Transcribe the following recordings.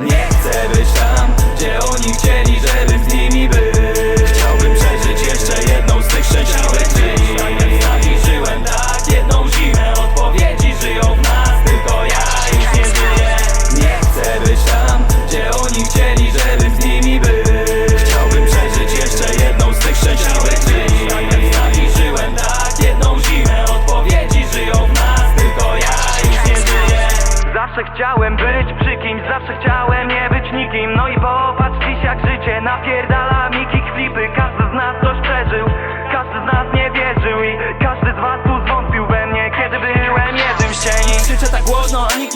Nie chcę być tam, gdzie oni chcieli, żebym z nimi był Zawsze chciałem być przy kimś, zawsze chciałem nie być nikim. No i popatrz dziś jak życie napierdala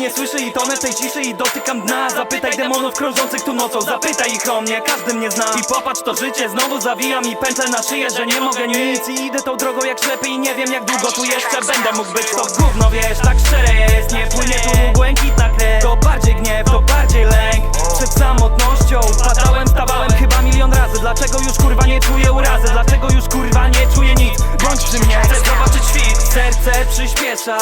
nie słyszy i tonę w tej ciszy i dotykam dna. Zapytaj demonów krążących tu nocą, zapytaj ich o mnie, każdy mnie zna. I popatrz to życie, znowu zawijam i pętlę na szyję, że nie mogę nic. I idę tą drogą jak ślepy i nie wiem jak długo tu jeszcze będę mógł być. To gówno wiesz, tak szczere jest, nie płynie tu błękitna krew To bardziej gniew, to bardziej lęk. Przed samotnością padałem, stawałem Dlaczego już kurwa nie czuję urazy, dlaczego już kurwa nie czuję nic? Bądź przy mnie, chcę zobaczyć świt, serce przyspiesza.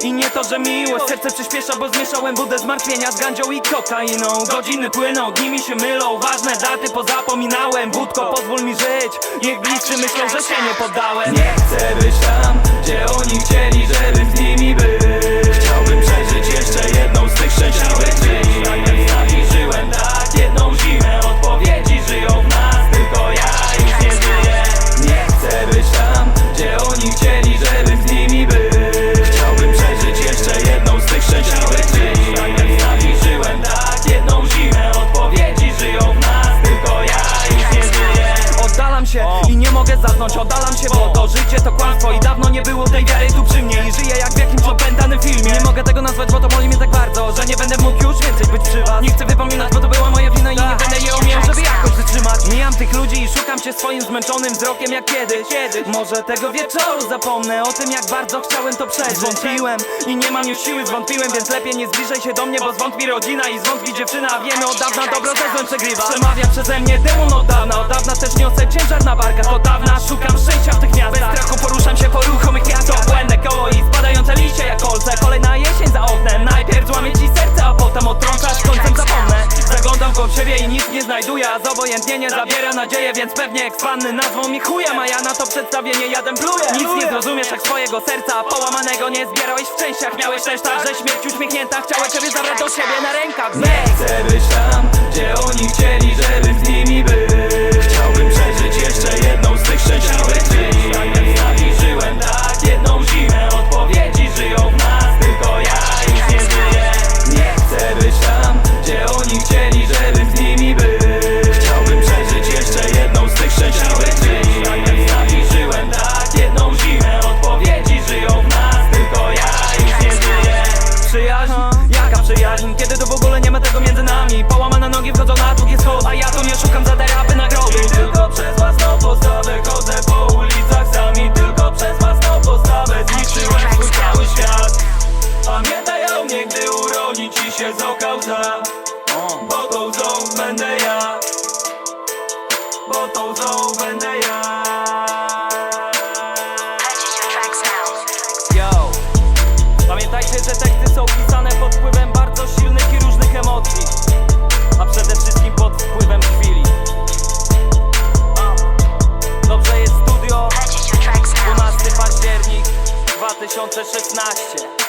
I nie to, że miłość serce przyspiesza, bo zmieszałem wódę zmartwienia z gandzią i kokainą. Godziny płyną, dni mi się mylą, ważne daty pozapominałem. Wódko, pozwól mi żyć, niech bliscy myślą, że się nie poddałem. Nie chcę się, bo to życie to kłamstwo I dawno nie było tej wiary tu przy mnie. I żyję jak w jakimś opętanym filmie. Nie mogę tego nazwać, bo to boli mnie tak bardzo Że nie będę mógł już więcej być przy was. Nie chcę wypominać, bo to była moja wina cię swoim zmęczonym wzrokiem jak kiedyś. Kiedyś. Może tego wieczoru zapomnę o tym jak bardzo chciałem to przeżyć. Zwątpiłem i nie mam już siły, zwątpiłem Więc lepiej nie zbliżaj się do mnie, bo zwątpi rodzina i zwątpi dziewczyna. A wiemy od dawna dobro ze złem przegrywa. Przemawia przeze mnie demon od dawna Od dawna też niosę ciężar na barkach. Od dawna szukam szczęścia w tych miastach. Bez strachu poruszam się po ruchomych To błędne koło i spadające liście jak kolce. Kolejna jesień za oknem. Najpierw złamie ci serce, a potem odtrącasz końcem zapomnę siebie i nic nie znajduję A zobojętnienie zabiera nadzieję Więc pewnie ekspanny nazwą mi chujem ja na to przedstawienie jadem pluję. Nic nie zrozumiesz jak swojego serca Połamanego nie zbierałeś w częściach. Miałeś też tak, że śmierć uśmiechnięta Chciała ciebie zabrać do siebie na rękach. Nie chcę być tam, gdzie oni chcieli, żebym z nimi był mi się z oka łza Bo tą łzą będę ja. Bo tą łzą będę ja. Yo. Pamiętajcie, że teksty są pisane pod wpływem bardzo silnych i różnych emocji A przede wszystkim pod wpływem chwili. Um. Dobrze jest studio. 12 październik 2016